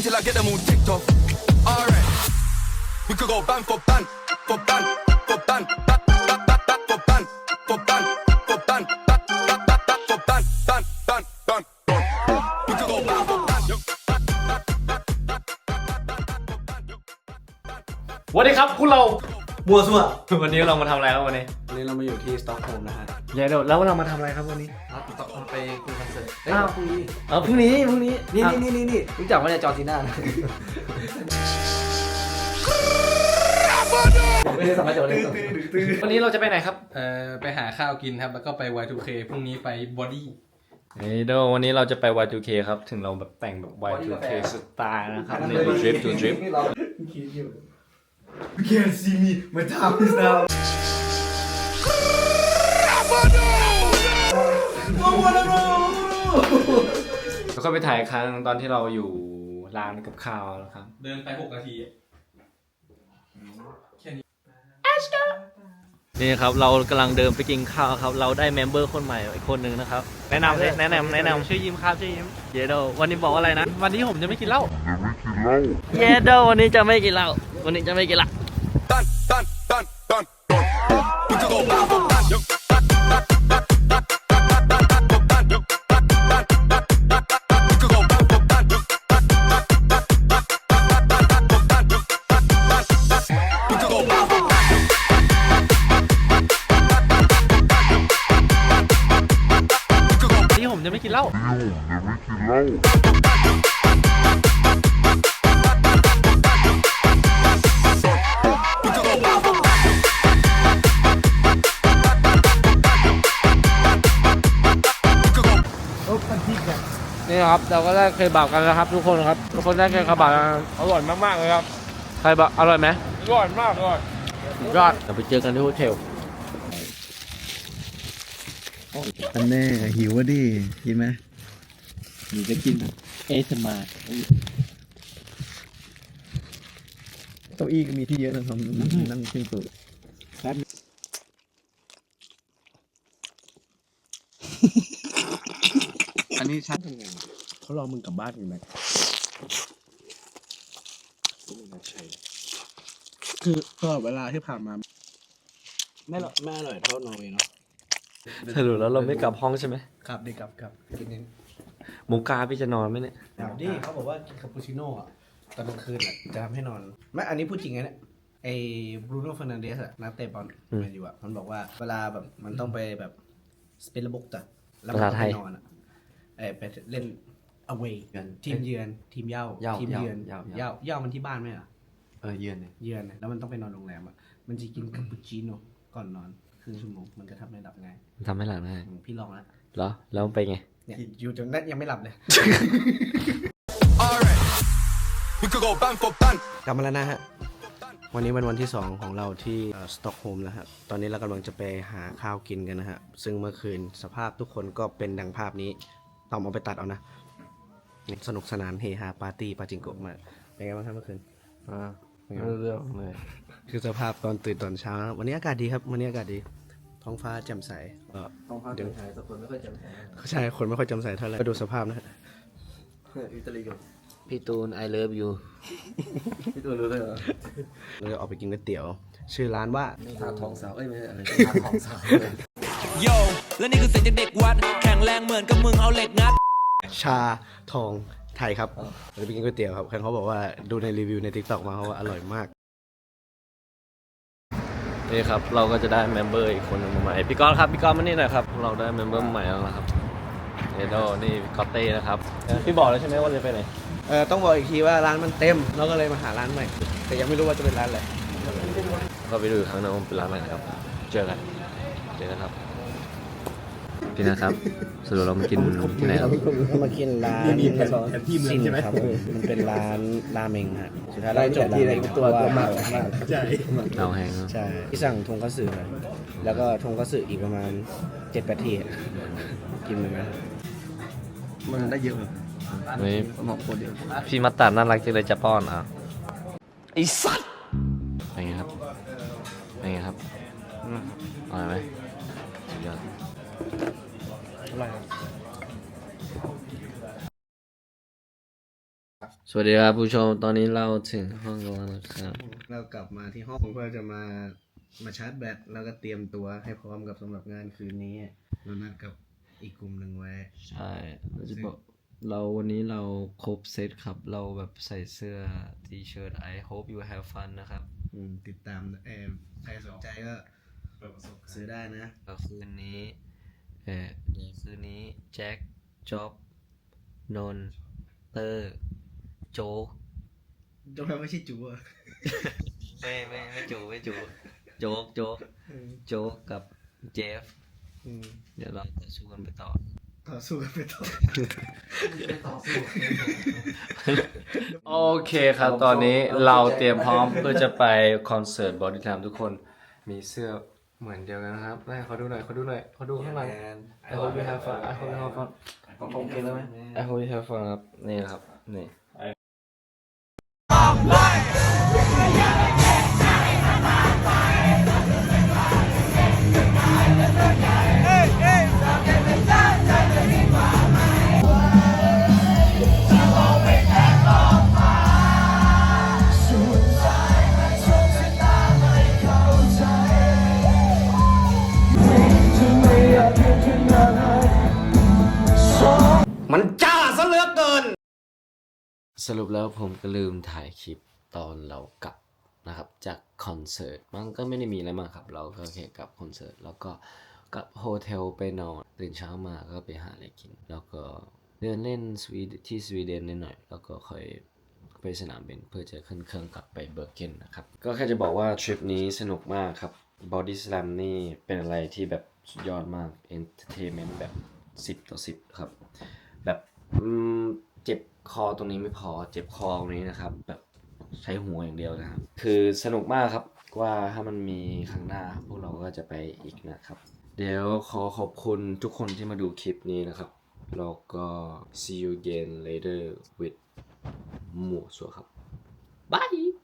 grind till I get them all ticked off. Alright. We could go ban for ban, for ban, for ban, back, back, back, back, for ban, for ban, for ban, back, back, back, back, for ban, ban, ban, ban, ban. We could go ban for ban. สวัสดีครับพวกเรา มัวซั่ววันนี้เรามาทำอะไรครับวันนี้วันนี้เรามาอยู่ที่สต็อกโฮล์มนะฮะเดี๋ยวแล้วเรามาทำอะไรครับวันนี้สต็อกโฮล์มไปคุยคอนเสิร์ตเอ้ยอ้าว พรุ่งนี้เออพรุ่งนี้พรุ่งนี้นี่อะนี่นี่นี่รู้จักว่าเนี่ยจอร์ซีน่านะไม่ได้สัมภาษณ์เลยวันนี้เราจะไปไหนครับเอ่อไปหาข้าวกินครับ แล้วก็ไป Y2K พรุ่งนี้ไปบอดี้เฮ้ยเดี๋ยววันนี้เราจะไป Y2K ครับ ถึงเราแบบแต่งแบบ Y2K สไตล์นะครับนี่ดูดริฟต์ดูดริฟต์ You can't see me my time is now แล้วก็ไปถ่ายครั้งตอนที่เราอยู่ร้านกับข้าวนะครับ เดินไป6นาทีอะนี่ครับ เรากำลังเดินไปกินข้าวครับ เราได้เมมเบอร์คนใหม่อีกคนหนึ่งนะครับ แนะนำเลยแนะนำแนะนำชื่อยิมครับชื่อยิมเยโดวันนี้บอกว่าอะไรนะ วันนี้ผมจะไม่กินเหล้า เยโดวันนี้จะไม่กินเหล้า วันนี้จะไม่กินละที่ผมจะไม่กินเหล้า ครับ เราก็ได้เคยบับกันแล้วครับ ทุกคนครับ ทุกคนได้เคยบับกันอร่อยมากๆเลยครับใครบับอร่อยไหมอร่อยมากเลยยอดเดี๋ยวไปเจอกันที่โฮเทลอันแน่หิววะดิกินไหมหนูจะกินเอสมาเก้าอี้ก็มีที่เยอะนะครับนั่งขึ้นตัวอันนี้ชัด เขารอมึงกลับบ้านอยู่ไหมคือตลอดเวลาที่ผ่านมาไม่หรอกไม่อร่อยเท่านอร์เวย์เนาะสรุปแล้วเราไม่กลับห้องใช่ไหมครับดีครับครับกินนี้หมูกาพี่จะนอนไหมเนี่ยดิเขาบอกว่ากินคาปูชิโน่อะตอนกลางคืนอะจะทำให้นอน ไม่อันนี้พูดจริงไงเนี่ยไอ้บรูโน่เฟอร์นันเดสอะนักเตะบอลอืมแมนยูอะมันบอกว่าเวลาแบบมันต้องไปแบบสเปนระบุกอะแล้วภาษามันไทยไปนอนอะเออไปเล่น away ทีมเยือนทีมเย่าเย่าทีมเยือนเย่าเย่าเย่าเย่ามันที่บ้านไหมอะเออเยือนเนี่ยเยือนอะแล้วมันต้องไปนอนโรงแรมอะมันจะกินคาปูชิโน่ก่อนนอนครึ่งชั่วโมงมันจะทำให้หลับง่ายทำให้หลับได้อืมพี่ลองแล้วเหรอแล้วไปไง เนี่ยอยู่จนนั้นยังไม่หลับเลย Alright. We could go ban for ban. กลับมาแล้วนะฮะ วันนี้เป็นวันที่ 2 ของเราที่สต็อกโฮล์มแล้วฮะ ตอนนี้เรากำลังจะไปหาข้าวกินกันนะฮะ ซึ่งเมื่อคืนสภาพทุกคนก็เป็นดังภาพนี้ ต้องเอาไปตัดเอานะ สนุกสนานเฮฮาปาร์ตี้ปาจิงโกะมาเป็นไงบ้างครับเมื่อคืนอ่าเป็นไงเรื่องเลยคือสภาพตอนตื่นตอนเช้านะวันนี้อากาศดีครับ วันนี้อากาศดี ท้องฟ้าแจ่มใสก็เดี๋ยวแต่คนไม่ค่อยจำแใช่คนไม่ค่อยแจ่มใสเท่าไหร่ก็ดูสภาพนะฮะอิตาลีกับพี่ตูน I love you พี่ตัวรู้เลยเหรอเราจะออกไปกินก๋วยเตี๋ยว ชื่อร้านว่าทาทองสาวเอ้ยไม่ใช่อะไรทาทองสาวโยและนี่คือเสียงจากเด็กวัด แข็งแรงเหมือนกับมึงเอาเหล็กงัด ชาทองไทยครับเราจะไปกินก๋วยเตี๋ยวครับแค่เขาบอกว่าดูในรีวิวใน t ิ k t o k มาเขาว่าอร่อยมากนี่ครับ เราก็จะได้เมมเบอร์อีกคนหนึงมาใหม่พี่กอนครับพี่กอนมานี่หน่อยครับ เราได้เมมเบอร์ใหม่แล้วนะครับเอโดนี่กอตเต้นะครับเออพี่บอกแล้วใช่ไหมว่าจะไปไหนเออต้องบอกอีกทีว่าร้านมันเต็มเราก็เลยมาหาร้านใหม่ แต่ยังไม่รู้ว่าจะเป็นร้านอะไรก็ไปดูอีกครั้งนะว่าเป็นร้านไหนครับ เจอกันเจอกันครับ พี่นะครับสรุปเรามากินที่ไหนครับมากินร้านซินครับมันเป็นร้านราเมงฮะสุดท้ายเราจบที่อะไรตัวตัวมากใช่เราแห้งครับใช่ที่สั่งทงคัตสึมาแล้วก็ทงคัตสึอีกประมาณเจ็ดแปดทีอะกินเหมือนกันมันได้เยอะเลยนี่เหมาะคนเดียวพี่มัตตาน่ารักจังเลยจะป้อนอะไอสัตว์เป็นไงครับเป็นไงครับอร่อยไหมสุดยอด อร่อยสวัสดีครับผู้ชมตอนนี้เราถึงห้องแล้วนะครับเรากลับมาที่ห้องเพื่อจะมามาชาร์จแบตแล้วก็เตรียมตัวให้พร้อมกับสำหรับงานคืนนี้เรานัดกับอีกกลุ่มหนึ่งไว้ ใช่เราจะบอกเราวันนี้เราครบเซตครับ เราแบบใส่เสื้อทีเชิ้ต I hope you have fun นะครับอืมติดตามเออใครสนใจก็ซื้อได้นะ ก็คืนนี้เออในคืนนี้แจ็คจ็อบนนท์เตอร์โจ๊กจงไม่ใช่จูอะไม่ไม่ไม่จูไม่จูโจ๊กโจ๊กโจ๊กกับเจฟ อืมเดี๋ยวเราจะสู้กันไปต่อ ต่อสู้กันไปต่อ โอเคครับ ตอนนี้เราเตรียมพร้อมเพื่อจะไปคอนเสิร์ตบอดี้ m ทุกคนมีเสื้อ เหมือนเดียวกันนะครับได้เขาดูหน่อยเขาดูหน่อยเขาดูข้างหลัง I hope you have fun I hope you have fun โอเคแล้วไหม I hope you have fun ครับ นี่ครับ นี่มัน รุปแล้วผมก็ลืมถ่ายคลิปตอนเรากลับนะครับ จากคอนเสิร์ตมันก็ไม่ได้มีอะไรมากครับ เราก็แค่กลับคอนเสิร์ตแล้วก็กลับโฮเทลไปนอน ตื่นเช้ามาก็ไปหาอะไรกิน แล้วก็เดินเล่นสวีที่สวีเดนนิดหน่อย แล้วก็ค่อยไปสนามบินเพื่อจะขึ้นเครื่องกลับไปเบอร์เกนนะครับ ก็แค่จะบอกว่าทริปนี้สนุกมากครับ Body Slam นี่เป็นอะไรที่แบบสุดยอดมาก Entertainment แบบ 10 ต่อ 10 ครับ แบบเจ็บ คอตรงนี้ไม่พอเจ็บคอตรงนี้นะครับ แบบใช้หัวอย่างเดียวนะครับ คือสนุกมากครับว่าถ้ามันมีครั้งหน้า พวกเราก็จะไปอีกนะครับ เดี๋ยวขอขอบคุณทุกคนที่มาดูคลิปนี้นะครับแล้วก็ see you again later with หมวกสัวครับ bye